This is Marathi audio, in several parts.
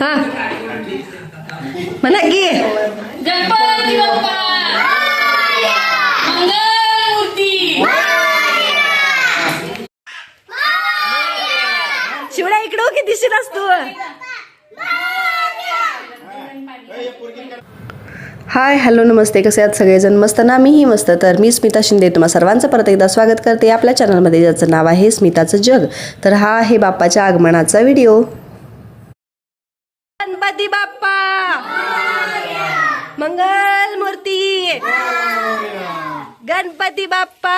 हा. म्हणा की. गणपती बाप्पा. शिवडा इकडं की दिशील असतो हाय हॅलो नमस्ते. कसे आहात सगळेजण? मस्त ना? मीही मस्त. तर मी स्मिता शिंदे. तुम्हा सर्वांचं परत एकदा स्वागत करते. आपल्या चॅनलमध्ये ज्याचं नाव आहे स्मिताचं जग. तर हा आहे बाप्पाच्या आगमनाचा व्हिडिओ. गणपती बाप्पा! मंगल मूर्ती गणपती बाप्पा!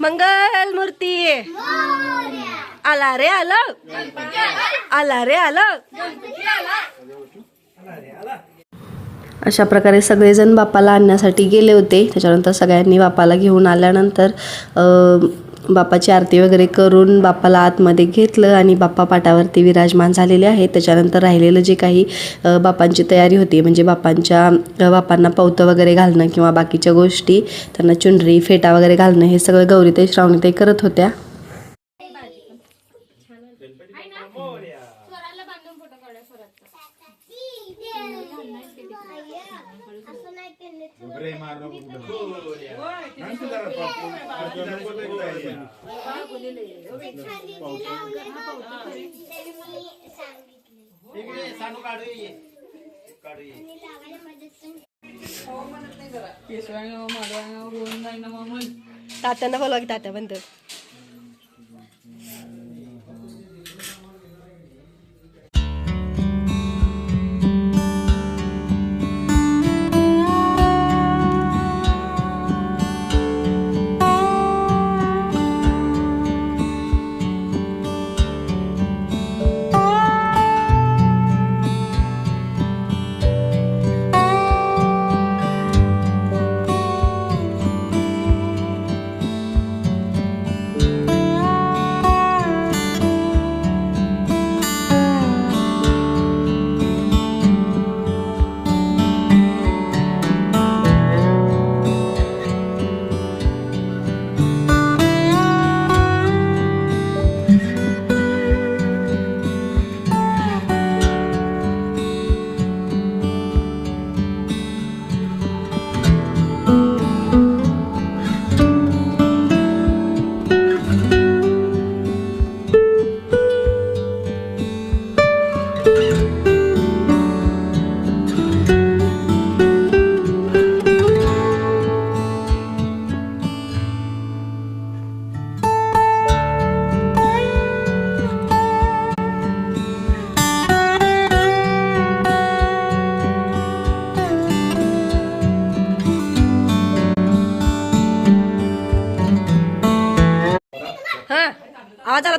मंगल मूर्ती आला रे आलं? आला रे आलं? अशा प्रकारे सगळेजण बापाला आणण्यासाठी गेले होते. त्याच्यानंतर सगळ्यांनी बापाला घेऊन आल्यानंतर बापाची आरती वगैरे करून बापाला आतमध्ये घेतलं आणि बाप्पा पाटावरती विराजमान झालेले आहेत. त्याच्यानंतर राहिलेलं जे काही बापांची तयारी होती म्हणजे बापांच्या बापांना पौतं वगैरे घालणं किंवा बाकीच्या गोष्टी त्यांना चुनरी फेटा वगैरे घालणं हे सगळं गौरीताई श्रावणीताई करत होत्या. हो, केशवांग माधवांग गोविंदांग नमः तात्यांना बोलवा की तात्या बंद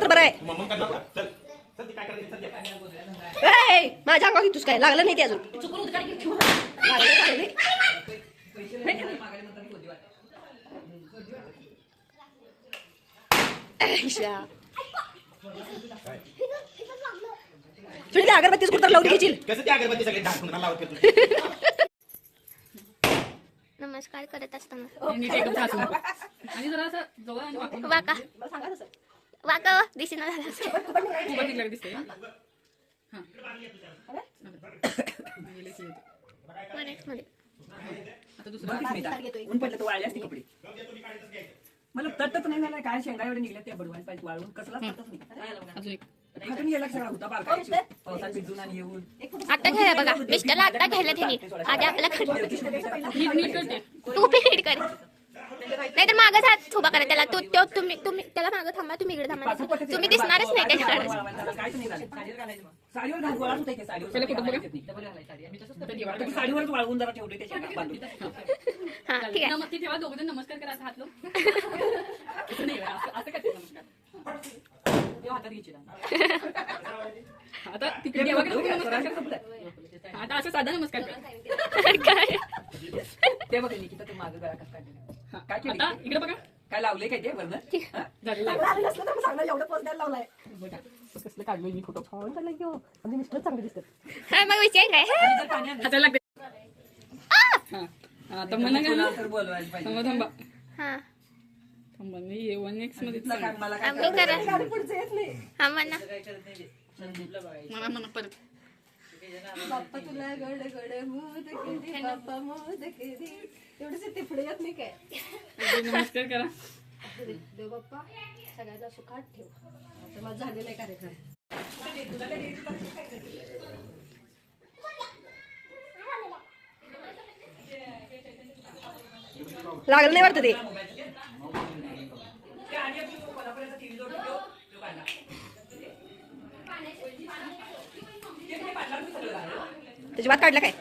तर बरं आहे. माझ्या अंगावर घेतोस काय? लागलं नाही ते अजून. त्या अगरबत्तीच कुठं लावून घेशील? कसं त्या अगरबत्ती सगळे ढाकून लावत होते? नमस्कार करत असताना. वाका दिसेना झाला दिसते मला तटच नाही झालं काय शेंगा एवढे निघल्या त्या बडवायला पाहिजे वाळून कसला तटच नाही अजून एक फाटून गेला सगळा होता बारका पावसात भिजून आणि येऊन आता घ्यायला बघा मिस्टरला आता घ्यायला त्यांनी आधी आपल्याला तू कर नाही तर मागच हात उभा करा त्याला. तू तो तुम्ही तुम्ही त्याला मागं थांबा तुम्ही इकडे थांबा. तुम्ही दिसणारच नाही त्याच्याकडे आता ती साडीवरच वाळवून जरा ठेवले त्याच्या अंगात बांधून हा ठीक आहे. नमस्ते ठेवा दोघं जण नमस्कार करा असं हात आता. तिकडे करा. आता साधा नमस्कार करा. काय? ते बघ निकिता ते मागं गळा कसं काढलेला. काय केलं? आता इकडे बघा. काय लावले काय ते वरनं? हा? झालेलं आहे. लागलं असलं तर मग सांगा एवढं पोस्ट द्यायला लावलाय. बघा. कसलं काढलोय मी फोटो छान झालं की हो. म्हणजे मिस्टर चांगले दिसतात हा मग विचार काय हाताला लागते हा. हा तर म्हणा कोणाला तर बोलवायला पाहिजे. थांबा थांबा. हा. मध्ये तुला काय मला काय आम्ही करा. गाडी पुढचं येत नाही. हा म्हणा मला म्हणा परत. बाप्पा तुला गड गड मोद केली बाप्पा मोद केली. एवढंच ते पुढे येत नाही काय? नमस्कार करा. देव बाप्पा सगळ्याचा सुखात ठेव. आता माझा झालेला आहे कार्यक्रम. लागलं नाही वाटतं ते? त्याची वाट काढला काय?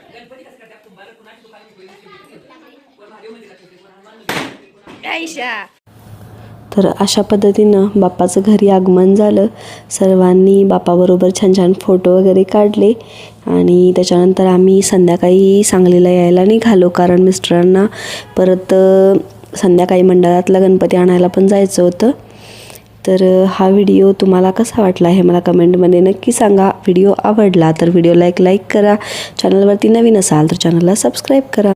तर अशा पद्धतीनं बाप्पाचं घरी आगमन झालं. सर्वांनी बापाबरोबर छान छान फोटो वगैरे काढले आणि त्याच्यानंतर आम्ही संध्याकाळी सांगलीला यायला निघालो. कारण मिस्टरांना परत संध्याकाळी मंडळातला गणपती आणायला पण जायचं होतं. तर हा व्हिडिओ तुम्हाला कसा वाटला हे मला कमेंटमध्ये नक्की सांगा. व्हिडिओ आवडला तर व्हिडिओला एक लाईक करा. चॅनलवरती नवीन असाल तर चॅनलला सबस्क्राईब करा.